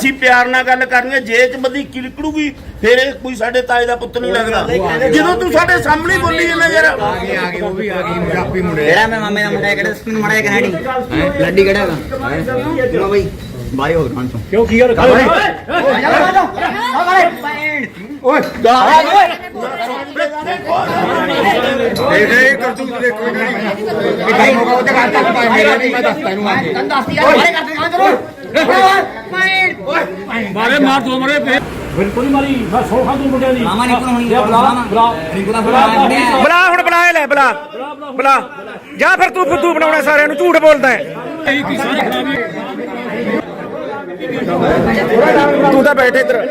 ਅਸੀਂ ਪਿਆਰ ਨਾਲ ਗੱਲ ਕਰਨੀ ਹੈ ਜੇ ਚ ਬੰਦੀ ਕਿਲਕੜੂਗੀ ਫਿਰ ਇਹ ਕੋਈ ਸਾਡੇ ਤਾਏ ਦਾ ਪੁੱਤ ਨਹੀਂ ਲੱਗਦਾ। ਜਦੋਂ ਤੂੰ ਸਾਡੇ ਸਾਹਮਣੇ ਬੋਲੀ ਜਾਂਦਾ ਯਾਰ। ਉਹ ਵੀ ਆ ਗਈ ਪੰਜਾਬੀ ਮੁੰਡੇ। ਕਿਹੜਾ ਮੈਂ ਮਾਮੇ ਦਾ ਮੁੰਡਾ ਹੈ, ਕਿਹੜਾ ਸਪਿਨ ਮਾੜਾ ਜਿਹਾ ਕਨਾਡੀ ਲੱਡੀ ਕਿਹੜਾ ਹੈਗਾ? ਕਿਉਂ ਬਈ ਬਾਈ ਹੋ ਗਾਂ ਤੋਂ? ਕਿਉਂ ਕੀ ਗੱਲ ਕਰ ਦੇਖ ਇਹ ਕਰਤੂਤ ਦੇਖੋ ਇਹਨਾਂ ਦੀ ਇਹ ਟਾਈਮ ਹੋਗਾ ਉਹਦੇ ਘਰ ਤੱਕ ਪਾਏ ਮੇਰੇ ਨਹੀਂ ਮੈਂ ਦੱਸਦਾ ਇਹਨੂੰ ਆ ਕੇ। ਮਾਰੇ ਮਾਰ ਦੋ ਮਰੇ ਪੇ ਬਿਲਕੁਲ ਨਹੀਂ ਮਾਰੀ ਮੈਂ ਸੌ ਖਾਂ ਤੂੰ ਮੁੰਡਿਆਂ ਦੀ। ਮਾਮਾ ਨਿਕਲ ਹੋਣੀ ਲਿਆ ਬੁਲਾ ਬੁਲਾ ਬੁਲਾ। ਬੁਲਾ ਹੁਣ ਬੁਲਾ। ਇਹ ਲੈ ਬੁਲਾ। ਬੁਲਾ। ਜਾਂ ਫਿਰ ਤੂੰ ਫੁੱਦੂ ਬਣਾਉਣਾ ਸਾਰਿਆਂ ਨੂੰ ਝੂਠ ਬੋਲਦਾ ਹੈ। ਤੂੰ ਤਾਂ ਬੈਠ ਇੱਧਰ।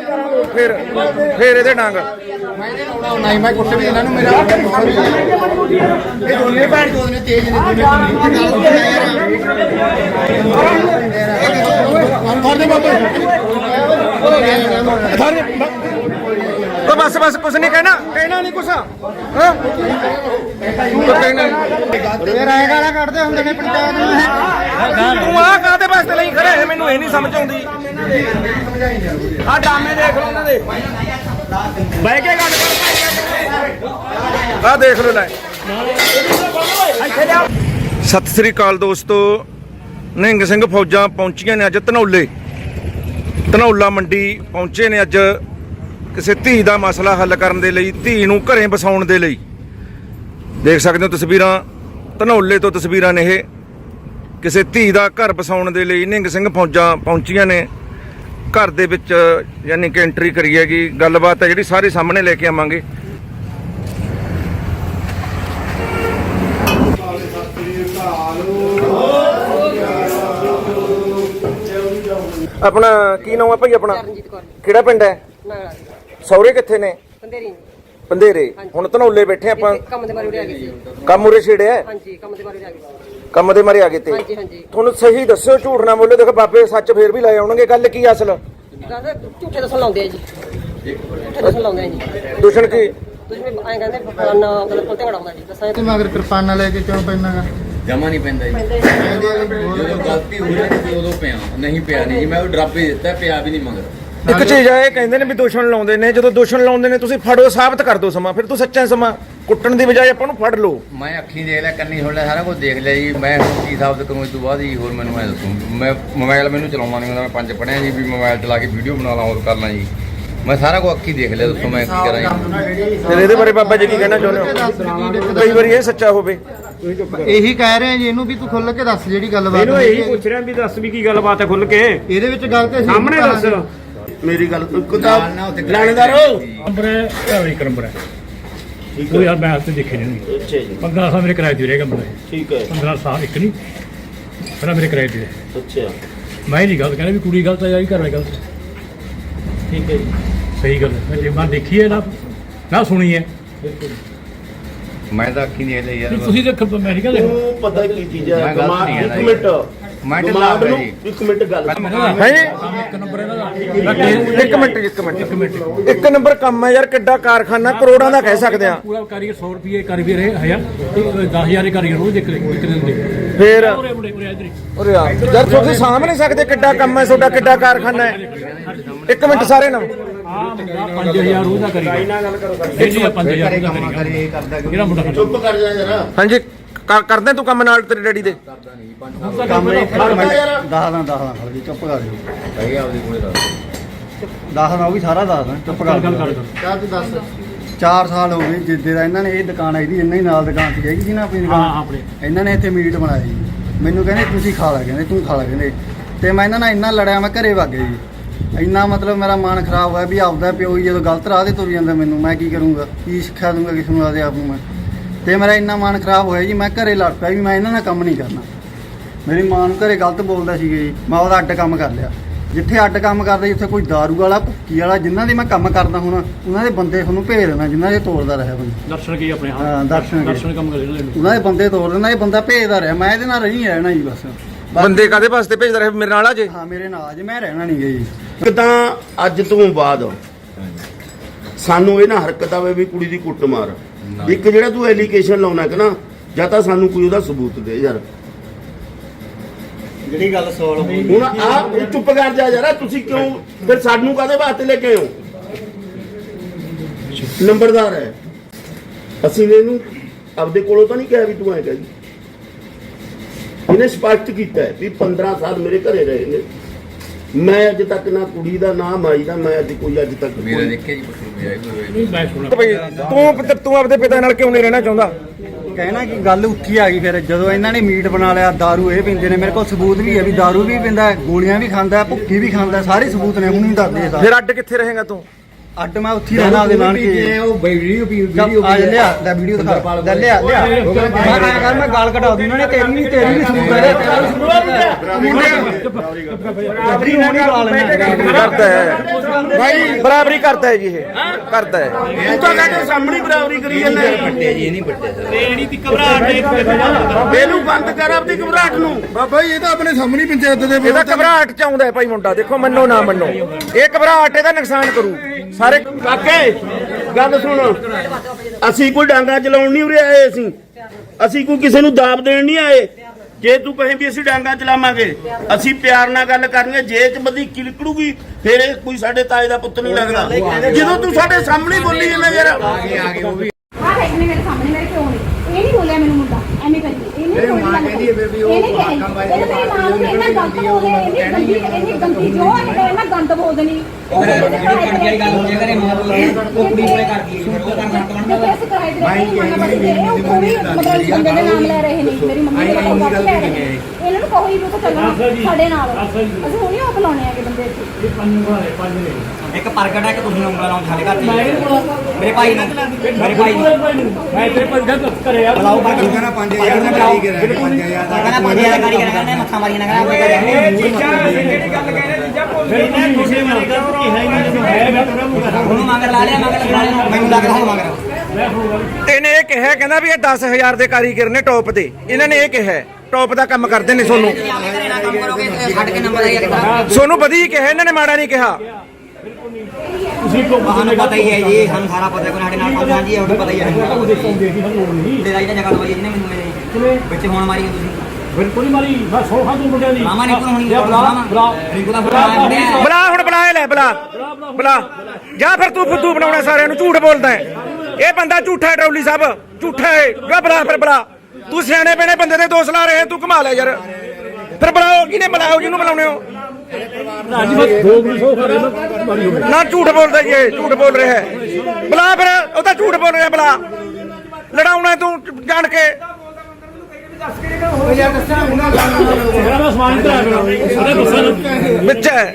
ਫਿਰ ਫਿਰ ਇਹਦੇ ਡਾਂਗ। ਨਹੀਂ ਮੈਂ ਕੁੱਟ ਵੀ ਇਹਨਾਂ ਨੂੰ ਮੇਰਾ ਇਹ ਦੋਨੇ ਭੈਣ ਚੋਦ ਨੇ ਤੇਜ਼ ਨੇ ਦੋਨੇ ਫੜਦੇ ਬਾਬਾ ਉਹ ਬਸ ਬਸ ਕੁਛ ਨਹੀਂ ਕਹਿਣਾ ਕਹਿਣਾ ਨਹੀਂ ਕੁਛ ਹਾਂ ਤੂੰ ਕਹਿਣਾ ਇਹ ਰਾਏ ਗਾਲਾਂ ਕੱਢਦੇ ਹੁੰਦੇ ਨੇ ਪੰਚਾਇਤ ਨੂੰ ਤੂੰ ਆਹ ਕਾਹਦੇ ਵਾਸਤੇ ਲਈ ਖੜਾ ਹੈ ਮੈਨੂੰ ਇਹ ਨਹੀਂ ਸਮਝ ਆਉਂਦੀ ਆ ਡਰਾਮੇ ਦੇਖ ਲਓ ਉਹਨਾਂ ਦੇ ਬਹਿ ਕੇ ਗੱਲ ਕਰ ਆ ਦੇਖ ਲਓ ਲੈ ਸਤਿ ਸ੍ਰੀ ਅਕਾਲ ਦੋਸਤੋ। ਨਿਹੰਗ ਸਿੰਘ ਫੌਜਾਂ ਪਹੁੰਚੀਆਂ ਨੇ ਅੱਜ ਧਨੌਲੇ। ਧਨੌਲਾ ਮੰਡੀ ਪਹੁੰਚੇ ਨੇ ਅੱਜ ਕਿਸੇ ਧੀ ਦਾ ਮਸਲਾ ਹੱਲ ਕਰਨ ਦੇ ਲਈ, ਧੀ ਨੂੰ ਘਰੇ ਵਸਾਉਣ ਦੇ ਲਈ। ਦੇਖ ਸਕਦੇ ਹੋ ਤਸਵੀਰਾਂ, ਧਨੌਲੇ ਤੋਂ ਤਸਵੀਰਾਂ ਨੇ ਇਹ। ਕਿਸੇ ਧੀ ਦਾ ਘਰ ਵਸਾਉਣ ਦੇ ਲਈ ਨਿਹੰਗ ਸਿੰਘ ਫੌਜਾਂ ਪਹੁੰਚੀਆਂ ਨੇ। ਘਰ ਦੇ ਵਿੱਚ ਯਾਨੀ ਕਿ ਐਂਟਰੀ ਕਰੀ ਹੈਗੀ। ਗੱਲਬਾਤ ਹੈ ਜਿਹੜੀ ਸਾਰੇ ਸਾਹਮਣੇ ਲੈ ਕੇ ਆਵਾਂਗੇ। ਆਪਣਾ ਕੀ ਨਾਮ ਹੈ ਭਾਈ ਆਪਣਾ? ਚਰਨਜੀਤ ਕੌਰ। ਕਿਹੜਾ ਪਿੰਡ ਹੈ? ਸੌਰੇ ਕਿੱਥੇ ਨੇ? ਪੰਦੇਰੀ ਪੰਧੇਰੇ ਹੁਣ ਧਨੌਲੇ ਬੈਠੇ ਆਪਾਂ। ਕੰਮ ਦੇ ਬਾਰੇ ਉਰੇ ਆ ਗਏ ਸੀ। ਕੰਮ ਉਰੇ ਛੇੜਿਆ? ਹਾਂਜੀ ਕੰਮ ਦੇ ਬਾਰੇ ਉਰੇ ਆ ਗਏ ਸੀ। ਕੰਮ ਦੇ ਮਾਰੇ ਆ ਗਏ ਤੇ। ਹਾਂਜੀ ਹਾਂਜੀ। ਤੁਹਾਨੂੰ ਸਹੀ ਦੱਸਿਓ ਝੂਠ ਨਾ ਬੋਲਿਓ। ਦੇਖੋ ਬਾਬੇ ਸੱਚ ਫੇਰ ਵੀ ਲਾਏ ਆਉਣਗੇ। ਗੱਲ ਕੀ ਆ ਅਸਲ? ਝੂਠੇ ਦੱਸਣ ਲਾਉਂਦੇ ਆ ਜੀ। ਝੂਠੇ ਦੱਸਣ ਲਾਉਂਦੇ ਆ ਜੀ। ਦੂਸ਼ਣ ਕੀ? ਤੁਸੀਂ ਵੀ ਐਂ ਕਹਿੰਦੇ ਫਲਾਨਾ ਗਲਤ ਕੋਲ ਤੇ ਘੜਾਉਂਦਾ ਜੀ। ਦੱਸਾਂ ਤੇ। ਮਗਰ ਕਿਰਪਾਨਾਂ ਲੈ ਕੇ ਕਿਉਂ ਪੈਣਾਗਾ ਜਮਾ ਨਹੀਂ ਪੈਂਦਾ ਜੀ। ਜਦੋਂ ਗਲਤੀ ਨਾ ਤੇ ਉਦੋਂ ਪਿਆ। ਨਹੀਂ ਪਿਆ ਨਹੀਂ ਜੀ ਮੈਂ ਉਹ ਡਰਾਪੇ ਦਿੱਤਾ ਪਿਆ ਵੀ ਨਹੀਂ ਮਗਰ। ਇੱਕ ਚੀਜ਼ ਆ ਇਹ ਕਹਿੰਦੇ ਨੇ ਵੀ ਦੂਸ਼ਣ ਲਾਉਂਦੇ ਨੇ। ਜਦੋਂ ਦੂਸ਼ਣ ਲਾਉਂਦੇ ਨੇ ਤੁਸੀਂ ਫੜੋ ਸਾਬਤ ਕਰ ਦਿਓ ਸਮਾਂ। ਫਿਰ ਤੂੰ ਸੱਚਾ ਸਮਾਂ। ਕੁੱਟਣ ਦੀ ਬਜਾਏ ਆਪਾਂ ਨੂੰ ਫੜ ਲਓ। ਮੈਂ ਅੱਖੀਂ ਦੇਖ ਲਿਆ ਕੰਨੀ ਸੁਣ ਲਿਆ ਸਾਰਾ ਕੁਝ ਦੇਖ ਲਿਆ ਜੀ। ਮੈਂ ਹੁਣ ਕੀ ਸਾਬਤ ਕਰੂੰ ਇਸ ਤੋਂ ਬਾਅਦ ਜੀ ਹੋਰ ਮੈਨੂੰ ਮੈਂ ਦੱਸੂ। ਮੈਂ ਮੋਬਾਈਲ ਮੈਨੂੰ ਚਲਾਉਣਾ ਨਹੀਂ ਆਉਂਦਾ ਮੈਂ ਪੰਜ ਪੜਿਆ ਜੀ ਵੀ ਮੋਬਾਈਲ ਚਲਾ ਕੇ ਵੀਡੀਓ ਬਣਾ ਲਾਂ ਹੋਰ ਕਰ ਲਾਂ ਜੀ। ਮੈਂ ਸਾਰਾ ਕੁਝ ਅੱਖੀਂ ਦੇਖ ਲਿਆ ਦੱਸੋ ਮੈਂ ਕੀ ਕਰਾਂ ਜੀ। ਫਿਰ ਇਹਦੇ ਬਾਰੇ ਬਾਬਾ ਜੀ ਕੀ ਕਹਿਣਾ ਚਾਹੁੰਦੇ ਹੋ? ਕਈ ਵਾਰੀ ਇਹ ਸੱਚਾ ਹੋਵੇ। ਇਹੀ ਕਹਿ ਰਹੇ ਆ ਜੀ ਇਹਨੂੰ ਵੀ ਤੂੰ ਖੁੱਲ ਕੇ ਦੱਸ ਜਿਹੜੀ ਗੱਲਬਾਤ ਇਹਨੂੰ ਹੈਗੀ ਇਹੀ ਹੈ। ਪੁੱਛ ਰਿਹਾ ਵੀ ਦੱਸ ਵੀ ਕੀ ਗੱਲਬਾਤ ਹੈ ਖੁੱਲ ਕੇ। ਇਹਦੇ ਵਿੱਚ ਗੱਲ ਤੇ ਅਸੀਂ ਸਾਹਮਣੇ ਦੱਸ। ਮੇਰੀ ਗੱਲ ਤੂੰ ਨਾਲ ਨਾ ਉੱਥੇ ਕਿਤਾਬ ਲਾਣੇਦਾਰੋ ਨੰਬਰ ਹੈ ਇਹ ਵੀ ਨੰਬਰ ਹੈ। ਕੋਈ ਯਾਰ ਮੈਂ ਹੱਥ ਦੇਖੇ ਨਹੀਂ ਅੱਛਾ ਜੀ। 15 ਸਾਲ ਮੇਰੇ ਕਿਰਾਏ ਤੇ ਰਹੇਗਾ ਮੁੰਡਾ ਠੀਕ ਹੈ। 15 ਸਾਲ ਇੱਕ ਨਹੀਂ ਪਹਿਲਾਂ ਮੇਰੇ ਕਿਰਾਏ ਤੇ ਅੱਛਾ। ਮੈਂ ਨਹੀਂ ਗਲਤ ਕਹਿੰਦਾ ਵੀ ਕੁੜੀ ਗਲਤ ਹੈ ਜਾਂ ਘਰ ਵਾਲੇ ਗਲਤ। ਠੀਕ ਹੈ ਜੀ। ਸਹੀ ਗੱਲ ਹੈ। ਜੇ ਮੈਂ ਦੇਖੀ ਹੈ ਨਾ ਨਾ ਸੁਣੀ ਹੈ। ਮੈਂ ਤਾਂ ਅੱਖੀਂ ਦੇਖ ਲਿਆ ਵੀ ਯਾਰ ਤੁਸੀਂ ਦੇਖ ਮੈਂ ਨਹੀਂ ਕਹਿੰਦਾ ਤੂੰ ਪਤਾ ਕੀ ਚੀਜ਼ ਹੈ ਮੈਂ ਗਲਤ ਦਿਮਾਗ ਨਹੀਂ ਹੈ ਇੱਕ ਨਾ ਮਿੰਟ। ਮੈਂ ਢਿੱਲਾ ਦਿਮਾਗ ਨੂੰ ਜੀ। ਇੱਕ ਮਿੰਟ ਗੱਲ ਸੁਣ। ਹੈ? ਇੱਕ ਨੰਬਰ ਇਹਨਾਂ ਦਾ। ਇੱਕ ਮਿੰਟ ਇੱਕ ਮਿੰਟ ਇੱਕ ਮਿੰਟ। ਇੱਕ ਨੰਬਰ ਕੰਮ ਹੈ ਯਾਰ ਕਿੱਡਾ ਕਾਰਖਾਨਾ ਕਰੋੜਾਂ ਦਾ ਕਹਿ ਸਕਦੇ ਆ। ਪੂਰਾ ਕਾਰੀਗਰ 100 ਰੁਪਏ ਕਾਰੀਗਰ ਹੈ ਹਜ਼ਾਰ 10000 ਕਾਰੀਗਰ ਉਹ ਦੇਖ ਲੈ ਇੱਕ ਦਿਨ ਦੇ ਫੇਰ? ਉਰੇ ਮੁੰਡੇ ਉਰੇ ਇਧਰ ਉਰੇ ਆ। ਯਾਰ ਤੁਸੀਂ ਸਾਂਭ ਨਹੀਂ ਸਕਦੇ ਕਿੱਡਾ ਕੰਮ ਹੈ ਤੁਹਾਡਾ ਕਿੱਡਾ ਕਾਰਖਾਨਾ ਹੈ। ਇੱਕ ਮਿੰਟ ਸਾਰੇ ਨਾ। ਆ ਮੁੰਡਾ 5000 ਰੋਜ਼ ਦਾ ਕਰੀਗਾ ਇਹਨਾਂ ਗੱਲ ਕਰੋ ਇਹ 5000 ਘਰੇ ਰੋਜ਼ ਦਾ ਕਰੇ ਕਰਦਾ ਜਿਹੜਾ ਮੁੰਡਾ ਕਰਦਾ ਚੁੱਪ ਕਰ ਜਾ ਜਰਾ ਹਾਂਜੀ ਕਰ- ਕਰਦੇ ਤੂੰ ਕੰਮ ਨਾਲ ਤੇਰੇ ਡੈਡੀ ਦੇ। ਕੰਮ ਯਾਰ। ਦਸ ਦਾ ਦਸ ਦਾ ਜੀ ਚੁੱਪ ਕਰ ਜੀ। ਕਹੀ ਆਪਦੀ ਕੋਲੇ ਦੱਸ। ਦਸ ਦਾ ਉਹ ਵੀ ਸਾਰਾ ਦੱਸ ਚੁੱਪ ਗੱਲ ਗੱਲ ਕਰ। ਕਿਆ ਤੂੰ ਦੱਸ। 4 ਸਾਲ ਹੋ ਗਏ ਜਿੱਦੇ ਦਾ ਇਹਨਾਂ ਨੇ ਇਹ ਦੁਕਾਨ ਆਈ ਦੀ ਇੰਨਾ ਹੀ ਨਾਲ ਦੁਕਾਨ ਤੇ ਹੈਗੀ ਸੀ ਨਾ ਆਪਣੀ ਹਾਂ ਦੁਕਾਨ ਆਪਣੇ। ਇਹਨਾਂ ਨੇ ਇੱਥੇ ਮੀਟ ਬਣਾਇਆ ਜੀ ਮੈਨੂੰ ਕਹਿੰਦੇ ਤੁਸੀਂ ਖਾ ਲਾ ਕਹਿੰਦੇ ਤੂੰ ਖਾ ਲਾ ਕਹਿੰਦੇ। ਤੇ ਮੈਂ ਇਹਨਾਂ ਨਾਲ ਇੰਨਾ ਲੜਿਆ ਮੈਂ ਘਰੇ ਵਗ ਗਿਆ ਜੀ। ਇੰਨਾ ਮਤਲਬ ਮੇਰਾ ਮਨ ਖਰਾਬ ਹੋਇਆ ਵੀ ਆਪਦਾ ਪਿਓ ਹੀ ਜਦੋਂ ਗਲਤ ਰਾਹ ਤੇ ਤੁਰ ਜਾਂਦਾ ਮੈਨੂੰ ਮੈਂ ਕੀ ਕਰੂੰਗਾ? ਕੀ ਸਿੱਖਿਆ ਦੂੰਗਾ ਕਿਸ ਨੂੰ ਆਦੇ ਆਪ ਨੂੰ ਮੈਂ? ਤੇ ਮੇਰਾ ਇੰਨਾ ਮਨ ਖਰਾਬ ਹੋਇਆ ਜੀ ਮੈਂ ਘਰੇ ਲੜ ਪਿਆ ਵੀ ਮੈਂ ਇਹਨਾਂ ਨਾਲ ਕੰਮ ਨਹੀਂ ਕਰਨਾ। ਮੇਰੀ ਮਾਂ ਨੂੰ ਘਰੇ ਗਲਤ ਬੋਲਦਾ ਸੀਗਾ ਜੀ ਮੈਂ ਉਹਦਾ ਅੱਡ ਕੰਮ ਕਰ ਲਿਆ। ਜਿੱਥੇ ਅੱਡ ਕੰਮ ਕਰਦਾ ਜਿੱਥੇ ਕੋਈ ਦਾਰੂ ਵਾਲਾ ਭੁੱਕੀ ਵਾਲਾ ਜਿਨ੍ਹਾਂ ਦੇ ਮੈਂ ਕੰਮ ਕਰਦਾ ਹੁਣ ਉਹਨਾਂ ਦੇ ਬੰਦੇ ਤੁਹਾਨੂੰ ਭੇਜ ਦੇਣਾ ਜਿਨ੍ਹਾਂ ਦੇ ਤੋੜਦਾ ਰਿਹਾ ਬੰਦਾ। ਦਰਸ਼ਨ ਕੀ ਆਪਣੇ ਹਾਂ, ਦਰਸ਼ਨ ਕੀ। ਦਰਸ਼ਨ ਕੰਮ ਕਰਦੇ ਨੇ ਉਹਨਾਂ ਦੇ ਬੰਦੇ ਤੋੜ ਦਿੰਦਾ ਇਹ ਬੰਦਾ ਭੇਜਦਾ ਰਿਹਾ। ਮੈਂ ਇਹਦੇ ਨਾਲ ਰਹੀ ਰਹਿਣਾ ਜੀ ਬਸ। ਬੰਦੇ ਕਾਦੇ ਵਾਸਤੇ ਭੇਜਦਾ ਰਹੇ? ਮੇਰੇ ਨਾਲ ਆ ਜੇ। ਹਾਂ ਮੇਰੇ ਨਾਲ ਅੱਜ ਮੈਂ ਰਹਿਣਾ ਨਹੀਂ ਗਈ ਜੀ। ਇੱਕ ਤਾਂ ਅੱਜ ਤੋਂ ਬਾਅਦ ਸਾਨੂੰ ਇਹ ਨਾ ਹਰਕਤ ਆਵੇ ਵੀ ਕੁੜੀ ਦੀ ਕੁੱਟ ਮਾਰ। ਇੱਕ ਜਿਹੜਾ ਤੂੰ ਐਲੀਗੇਸ਼ਨ ਲਾਉਣਾ ਕਿ ਨਾ ਜਾਂ ਤਾਂ ਸਾਨੂੰ ਕੋਈ ਉਹਦਾ ਸਬੂਤ ਦੇ ਯਾਰ। ਜਿਹੜੀ ਗੱਲ ਸੋਲ ਹੁਣ ਆ ਚੁੱਪ ਕਰ ਜਾ ਯਾਰ ਤੁਸੀਂ ਕਿਉਂ? ਫਿਰ ਸਾਨੂੰ ਕਾਦੇ ਵਾਸਤੇ ਲੈ ਕੇ ਆਏ ਹੋ? ਨੰਬਰਦਾਰ ਹੈ। ਅਸੀਂ ਨੇ ਇਹਨੂੰ ਆਪਦੇ ਕੋਲੋਂ ਤਾਂ ਨਹੀਂ ਕਿਹਾ ਵੀ ਤੂੰ ਐ ਕਹੀ। ਇਹਨੇ ਸਪਸ਼ਟ ਕੀਤਾ ਹੈ ਵੀ 15 ਸਾਲ ਮੇਰੇ ਘਰੇ ਰਹੇ ਨੇ। ਮੈਂ ਅੱਜ ਤੱਕ ਨਾ ਕੁੜੀ ਦਾ ਨਾ ਮਾਈ ਦਾ ਮੈਂ ਅੱਜ ਕੋਈ ਅੱਜ ਤੱਕ ਮੇਰਾ ਕੋਈ- ਦੇਖਿਆ ਜੀ ਪੁੱਛੋ ਵੀ ਆਈ ਹੋਏ ਨਹੀਂ ਮੈਂ ਸੁਣਾ ਬਈ ਤੂੰ ਤੂੰ ਆਪਦੇ ਪਿਤਾ ਨਾਲ ਕਿਉਂ ਨਹੀਂ ਰਹਿਣਾ ਚਾਹੁੰਦਾ ਕਹਿਣਾ ਕਿ ਗੱਲ ਉੱਥੀ ਆ ਗਈ ਫਿਰ ਜਦੋਂ ਇਹਨਾਂ ਨੇ ਮੀਟ ਬਣਾ ਲਿਆ दारू ਇਹ ਪੀਂਦੇ ਨੇ ਮੇਰੇ ਕੋਲ ਸਬੂਤ ਵੀ ਹੈ ਵੀ दारू ਵੀ ਪੀਂਦਾ ਗੋਲੀਆਂ ਵੀ ਖਾਂਦਾ ਭੁੱਕੀ ਵੀ ਖਾਂਦਾ ਸਾਰੇ ਸਬੂਤ ਨੇ ਹੁਣ ਹੀ ਦੱਸਦੇ ਸਾਰੇ ਫਿਰ ਅੱਡ ਕਿੱਥੇ ਰਹੇਗਾ ਤੂੰ ਅੱਡ ਮੈਂ ਉੱਥੇ ਹੀ ਰਹਿਣਾ ਉਹਦੇ ਨਾਨਕੇ। ਉਹ ਵੀਡੀਓ ਵੀਡੀਓ ਆ ਲਿਆ ਲੈ ਵੀਡੀਓ ਦਿਖਾ। ਲੈ ਲਿਆ ਲਿਆ। ਮੈਂ ਆਇਆ ਕਰ ਮੈਂ ਗਾਲ ਕਢਾ ਦੂੰ ਇਹਨਾਂ ਨੇ ਤੇਰੀ ਨਹੀਂ ਤੇਰੀ ਵੀ ਸਬੂਤ ਹੈ ਤੇਰਾ ਵੀ ਸਬੂਤ ਹੈ। ਬਰਾਬਰੀ ਕਰਦਾ ਹੈ। ਭਾਈ ਬਰਾਬਰੀ ਕਰਦਾ ਹੈ ਜੀ ਇਹ। ਕਰਦਾ ਹੈ। ਤੂੰ ਤਾਂ ਸਾਡੇ ਸਾਹਮਣੇ ਬਰਾਬਰੀ ਕਰੀ ਜਾਂਦਾ ਹੈ। ਪੱਟੇ ਜੀ ਇਹ ਨਹੀਂ ਪੱਟੇ ਇਹਨੂੰ ਬੰਦ ਕਰ ਆਪਦੀ ਘਬਰਾਹਟ ਨੂੰ। ਬਾਬਾ ਜੀ ਇਹ ਤਾਂ ਆਪਣੇ ਸਾਹਮਣੇ ਪੰਚਾਇਤ ਦੇ ਇਹਦਾ ਘਬਰਾਹਟ ਚ ਆਉਂਦਾ ਹੈ ਭਾਈ ਮੁੰਡਾ। ਦੇਖੋ ਮੰਨੋ ਨਾ ਮੰਨੋ। ਇਹ ਘਬਰਾਹਟ ਇਹਦਾ ਨੁਕਸਾਨ ਕਰੂ। ਸਾਰੇ ਕਾਕੇ ਗੱਲ ਸੁਣ। ਅਸੀਂ ਕੋਈ ਡਾਂਗਾ ਚਲਾਉਣ ਨਹੀਂ ਉਰੇ ਆਏ ਅਸੀਂ। ਅਸੀਂ ਕੋਈ ਕਿਸੇ ਨੂੰ ਦਾਬ ਦੇਣ ਨਹੀਂ ਆਏ। ਜੇ ਤੂੰ ਕਹੇ ਵੀ ਅਸੀਂ ਡਾਂਗਾ ਚਲਾਵਾਂਗੇ ਅਸੀਂ ਪਿਆਰ ਨਾਲ ਗੱਲ ਕਰਨੀ ਜੇ ਚ ਬਦੀ ਕਿਲਕੜੂਗੀ ਫਿਰ ਇਹ ਕੋਈ ਸਾਡੇ ਤਾਏ ਦਾ ਪੁੱਤ ਨਹੀਂ ਲੱਗਦਾ। ਜਦੋਂ ਤੂੰ ਸਾਡੇ ਸਾਹਮਣੇ ਬੋਲੀ ਜਾਂਦਾ ਯਾਰ। ਆਹ ਹੈ ਨੇ ਮੇਰੇ ਸਾਹਮਣੇ ਮੇਰੇ ਪਿਓ ਨੇ। ਇਹ ਨਹੀਂ ਬੋਲਿਆ ਮੈਨੂੰ ਮੁੰਡਾ ਐਵੇਂ ਕਰੀ ਇਹਨੇ ਕੋਈ ਮਾਂ ਕਹਿੰਦੀ ਹੈ ਬੇਬੀ ਉਹ ਇਹਨੇ ਕਿਹਾ ਇਹ ਮੇਰੀ ਮਾਂ ਨੂੰ ਇਹਨਾਂ ਗੰਦ ਬੋਲੇ ਇਹਨੇ ਗੰਦੀ ਇਹਨੇ ਗੰਦੀ ਜੋ ਹੈ। ਇਹਨਾਂ ਗੰਦ ਬੋਲਦੇ ਨਹੀਂ ਉਹ ਕਰਦੀ ਵਾਲੀ ਗੱਲ ਹੋ ਜਾਏ ਘਰੇ ਮਾਂ ਬੋਲੇ ਉਹ ਕੁੜੀ ਕੋਲੇ ਕਰਦੀ ਹੈ ਉਹ ਕਰਨਾ ਕਮੰਦਾ ਕੇਸ ਕਰਾਏ ਤੇ ਇਹ ਮੰਨ ਬੜੀ ਦੇ ਉਹ ਕੋਈ ਮਤਲਬ ਬੰਦੇ ਦੇ ਨਾਮ ਲੈ ਰਹੇ ਨੇ ਮੇਰੀ ਮੰਮੀ ਦੇ ਨਾਮ ਲੈ ਰਹੇ ਨੇ। ਇਹਨਾਂ ਨੂੰ ਕਹੋ ਹੀ ਵੀ ਚੱਲਣਾ ਸਾਡੇ ਨਾਲ। ਅਸੀਂ ਹੁਣੇ ਉਹ ਬੁਲਾਉਣੇ ਆਗੇ ਬੰਦੇ ਇੱਥੇ। ਇਹ ਪੰਜ ਹੈ ਪੰਜ ਨੇ। ਇੱਕ ਪ੍ਰਗਟ ਹੈ ਕਿ ਤੁਸੀਂ ਉਂਗਲਾਂ ਲਾਉਂ ਸਾਡੇ ਘਰ ਮੇਰੇ ਭਾਈ ਨੂੰ। ਮੇਰੇ ਭਾਈ ਨੂੰ। ਮੈਂ ਤੇਰੇ ਪੰਜ ਘਰ ਘਰੇ ਆ। ਬੁਲਾਓ ਬਾਕੀ ਕਹਿੰਦਾ 5000 ਦਾ ਕਾਰੀਗਰ ਹੈ 5000 ਦਾ ਕਹਿੰਦਾ 5000 ਦਾ ਕਾਰੀਗਰ ਕਹਿੰਦਾ ਮੱਥਾ ਮਾਰੀ ਨਾ ਕਹਿੰਦਾ ਤੁਸੀਂ ਮੰਨਦੇ ਹੋ ਕਿ ਹੈ ਨਹੀਂ ਹੈ ਮੈਂ ਕਰਾਂ ਉਹਨੂੰ ਮਗਰ ਲਾ ਲਿਆ ਮਗਰ ਲਾ ਲਿਆ ਮੈਨੂੰ ਲੱਗਦਾ ਹੁਣ ਮਗਰ। ਇਹਨੇ ਇਹ ਕਿਹਾ ਕਹਿੰਦਾ ਵੀ ਇਹ 10000 ਦੇ ਕਾਰੀਗਰ ਨੇ ਟੌਪ ਦੇ। ਇਹਨਾਂ ਨੇ ਇਹ ਕਿਹਾ ਟੌਪ ਦਾ ਕੰਮ ਕਰਦੇ ਨੇ ਸੋਨੂੰ। ਸੋਨੂੰ ਵਧੀਆ ਕਿਹਾ ਇਹਨਾਂ ਨੇ ਮਾੜਾ ਨਹੀਂ ਕਿਹਾ। ਤੁਸੀਂ ਕੋ ਸਾਨੂੰ ਪਤਾ ਹੀ ਹੈ ਜੀ ਸਾਨੂੰ ਸਾਰਾ ਪਤਾ ਕੋਈ ਸਾਡੇ ਨਾਲ ਪਹੁੰਚਾ ਜੀ ਉਹ ਪਤਾ ਹੀ ਹੈ। ਉਹਦੇ ਪਾਉਂਦੇ ਸੀ ਸਾਨੂੰ ਨਹੀਂ ਲੜਾਈ ਦਾ ਜਗ੍ਹਾ ਦਵਾਈ ਜਿਹਨੇ ਮੈਨੂੰ ਮੇਰੇ। ਵਿੱਚ ਹੋਣ ਮਾਰੀ ਹੈ ਤੁਸੀਂ। ਬਿਲਕੁਲ ਨਹੀਂ ਮਾਰੀ ਮੁੰਡਿਆਂ ਦੀ। ਮਾਮਾ ਹੋਣੀ ਬੁਲਾ ਹੁਣ ਲੈ ਬੁਲਾ। ਬੁਲਾ। ਜਾਂ ਫਿਰ ਤੂੰ ਫੁੱਦੂ ਬਣਾਉਣਾ ਸਾਰਿਆਂ ਨੂੰ ਝੂਠ ਬੋਲਦਾ ਹੈ। ਇਹ ਬੰਦਾ ਝੂਠਾ ਹੈ ਟਰੌਲੀ ਸਾਹਿਬ ਝੂਠਾ ਹੈ ਜਾ ਬੁਲਾ ਫਿਰ ਬੁਲਾ ਤੂੰ ਸਿਆਣੇ ਬਣੇ ਬੰਦੇ ਦੇ ਦੋਸ਼ ਲਾ ਰਹੇ ਤੂੰ ਕਮਾ ਲੈ ਯਾਰ। ਫਿਰ ਬੁਲਾਓ ਕਿਹਨੇ ਬੁਲਾਓ ਜਿਹਨੂੰ ਬੁਲਾਉਣੇ ਹੋ? ਨਾ ਝੂਠ ਬੋਲਦਾ ਜੀ ਝੂਠ ਬੋਲ ਰਿਹਾ ਹੈ। ਬੁਲਾ ਫਿਰ ਉਹ ਤਾਂ ਝੂਠ ਬੋਲ ਰਿਹਾ ਬੁਲਾ। ਲੜਾਉਣਾ ਤੂੰ ਜਾਣ ਕੇ। ਵਿੱਚ ਹੈ।